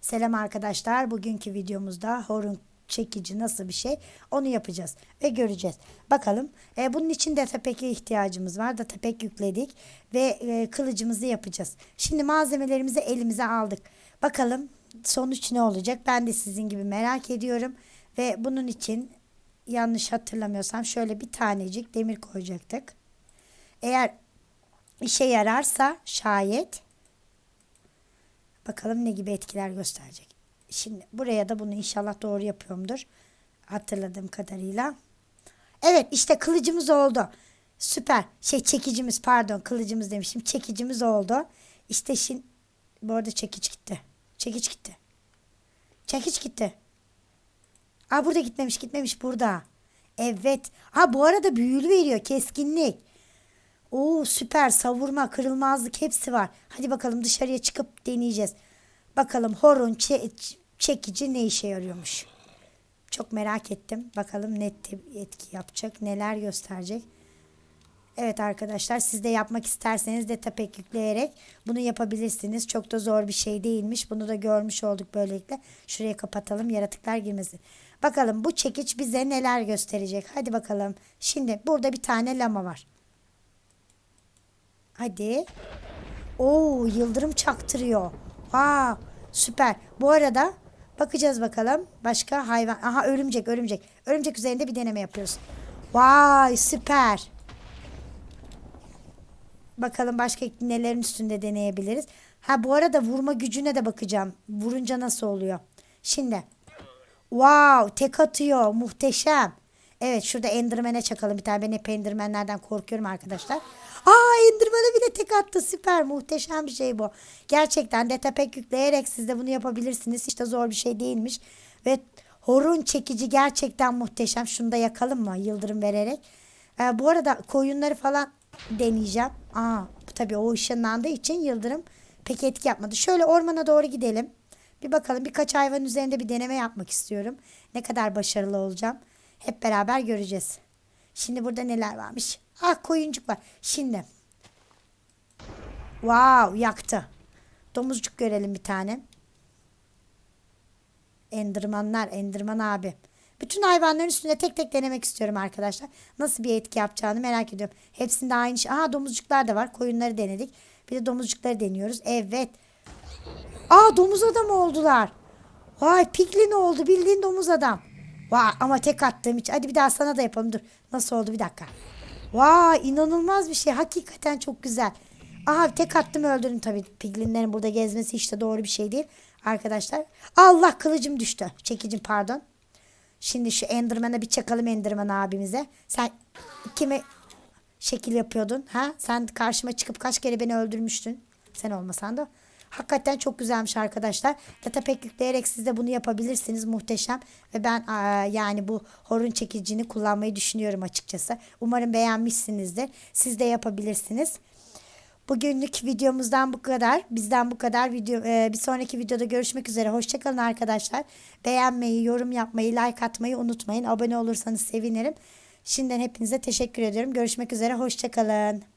Selam arkadaşlar. Bugünkü videomuzda horun çekici nasıl bir şey onu yapacağız ve göreceğiz. Bakalım. E, bunun için datapek'e ihtiyacımız var. Datapek yükledik ve e, kılıcımızı yapacağız. Şimdi malzemelerimizi elimize aldık. Bakalım sonuç ne olacak? Ben de sizin gibi merak ediyorum ve bunun için yanlış hatırlamıyorsam şöyle bir tanecik demir koyacaktık. Eğer işe yararsa şayet bakalım ne gibi etkiler gösterecek. Şimdi buraya da bunu inşallah doğru yapıyorumdur. Hatırladığım kadarıyla. Evet işte kılıcımız oldu. Süper. Şey çekicimiz pardon kılıcımız demişim. Çekicimiz oldu. İşte şimdi bu arada çekiç gitti. Çekiç gitti. Çekiç gitti. Aa burada gitmemiş gitmemiş burada. Evet. Ha bu arada büyülü veriyor keskinlik. Oo süper savurma kırılmazlık hepsi var. Hadi bakalım dışarıya çıkıp deneyeceğiz. Bakalım horun çe- çekici ne işe yarıyormuş. Çok merak ettim. Bakalım ne etki yapacak, neler gösterecek. Evet arkadaşlar siz de yapmak isterseniz de tapek yükleyerek bunu yapabilirsiniz. Çok da zor bir şey değilmiş. Bunu da görmüş olduk böylelikle. Şuraya kapatalım yaratıklar girmesin. Bakalım bu çekiç bize neler gösterecek. Hadi bakalım. Şimdi burada bir tane lama var. Hadi. Oo yıldırım çaktırıyor. Aa süper. Bu arada bakacağız bakalım. Başka hayvan. Aha örümcek örümcek. Örümcek üzerinde bir deneme yapıyoruz. Vay süper. Bakalım başka nelerin üstünde deneyebiliriz. Ha bu arada vurma gücüne de bakacağım. Vurunca nasıl oluyor. Şimdi. Wow tek atıyor. Muhteşem. Evet şurada Enderman'e çakalım bir tane. Ben hep Enderman'lerden korkuyorum arkadaşlar. Aa Enderman'e bile tek attı. Süper muhteşem bir şey bu. Gerçekten datapek yükleyerek siz de bunu yapabilirsiniz. Hiç de zor bir şey değilmiş. Ve horun çekici gerçekten muhteşem. Şunu da yakalım mı yıldırım vererek. Ee, bu arada koyunları falan deneyeceğim. Aa tabii o ışınlandığı için yıldırım pek etki yapmadı. Şöyle ormana doğru gidelim. Bir bakalım birkaç hayvan üzerinde bir deneme yapmak istiyorum. Ne kadar başarılı olacağım. Hep beraber göreceğiz. Şimdi burada neler varmış? Ah koyuncuk var. Şimdi. Wow yaktı. Domuzcuk görelim bir tane. Endirmanlar, Endirman abi. Bütün hayvanların üstünde tek tek denemek istiyorum arkadaşlar. Nasıl bir etki yapacağını merak ediyorum. Hepsinde aynı şey. Aha domuzcuklar da var. Koyunları denedik. Bir de domuzcukları deniyoruz. Evet. Aa domuz adam oldular. Vay piglin oldu. Bildiğin domuz adam. Vay ama tek attığım hiç. Hadi bir daha sana da yapalım. Dur. Nasıl oldu bir dakika. Vay inanılmaz bir şey. Hakikaten çok güzel. Aha tek attım öldürdüm tabii. Piglinlerin burada gezmesi işte doğru bir şey değil. Arkadaşlar. Allah kılıcım düştü. Çekicim pardon. Şimdi şu Enderman'a bir çakalım Enderman abimize. Sen kime şekil yapıyordun? Ha? Sen karşıma çıkıp kaç kere beni öldürmüştün. Sen olmasan da. Hakikaten çok güzelmiş arkadaşlar. Datapek yükleyerek siz de bunu yapabilirsiniz. Muhteşem. Ve ben aa, yani bu horun çekicini kullanmayı düşünüyorum açıkçası. Umarım beğenmişsinizdir. Siz de yapabilirsiniz. Bugünlük videomuzdan bu kadar. Bizden bu kadar. Video e, bir sonraki videoda görüşmek üzere. Hoşçakalın arkadaşlar. Beğenmeyi, yorum yapmayı, like atmayı unutmayın. Abone olursanız sevinirim. Şimdiden hepinize teşekkür ediyorum. Görüşmek üzere. Hoşçakalın.